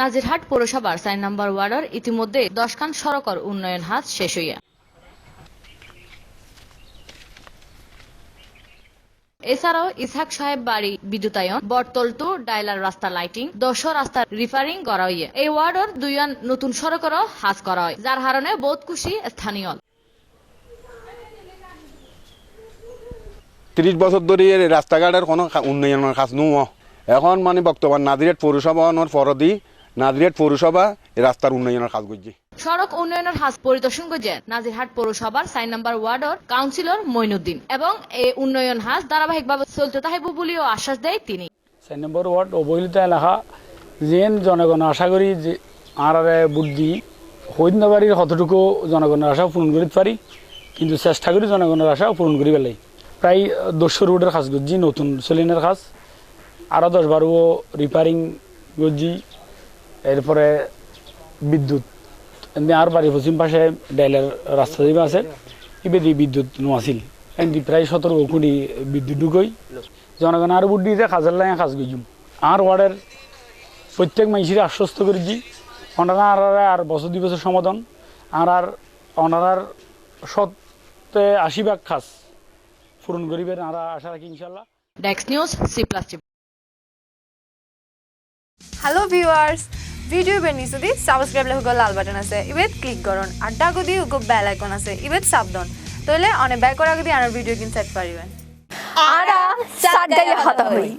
নাজিরহাট পৌরসভার চার নম্বর ওয়ার্ডের ইতিমধ্যে দশখান সড়কর উন্নয়ন হাত শেষ হইয়া। এছাড়াও ইসহাক সাহেব বাড়ি বিদ্যুতায়ন, বটতল টু ডাইলার রাস্তা লাইটিং দশ রাস্তা রিফারিং করা হইয়ে। এই ওয়ার্ডের দুইয়ান নতুন সড়কেরও হাজ করা হয়, যার কারণে বহুত খুশি স্থানীয় ত্রিশ বছর ধরে রাস্তাঘাটের কোনো উন্নয়নের কাজ নুয় এখন মানে বর্তমান নাদিরেট পৌরসভার পরদি নাদিরেট পৌরসভা রাস্তার উন্নয়নের কাজ করছে। সড়ক উন্নয়নের হাজ পরিদর্শন করছেন নাজিরহাট পৌরসভার চার নম্বর ওয়ার্ডের কাউন্সিলর মইনুদ্দিন এবং এই উন্নয়ন হাজ ধারাবাহিকভাবে চলতে থাকিব বলেও আশ্বাস দেয় তিনি। চার নম্বর ওয়ার্ড অবহেলিত এলাকা যেন জনগণ আশা করি যে আর বুদ্ধি সৈন্যবাড়ির কতটুকু জনগণের আশা পূরণ করিতে পারি কিন্তু চেষ্টা করি জনগণের আশা পূরণ করি পেলাই প্রায় দশশো রোডের কাজ করছি নতুন সেলিনের কাজ আরও দশ বারো রিপেয়ারিং করছি এরপরে বিদ্যুৎ এমনি আর বাড়ির পশ্চিম পাশে ডাইলের রাস্তা যেটা আছে ইবেদি বিদ্যুৎ নোয়াছিল। এমনি প্রায় সতেরো কোটি বিদ্যুৎ ঢুকই জনগণ আর বুদ্ধি দিয়ে কাজের লাগে কাজ করছুম আর ওয়ার্ডের প্রত্যেক মানুষের আশ্বস্ত করেছি ওনারা আর আর বছর দুই বছর সমাধান আর আর ওনারার সত্যে আশি ভাগ কাজ পূরণ করিবেন আর আশা রাখি ইনশাল্লাহ ডেক্স news C plus hello' viewers যদি বেনিছদি ছাবস্ক্ৰাইব লেখক লাল বাটন আছে। ইবেত ক্লিক করুন। আর ডাগদি উগো বেল আইকন আছে। ইবেত সাবধান তাহলে অনেক ব্যাক করা দিয়ে আনার ভিডিও কিনতে পারিবেন আরা সাত হতা হই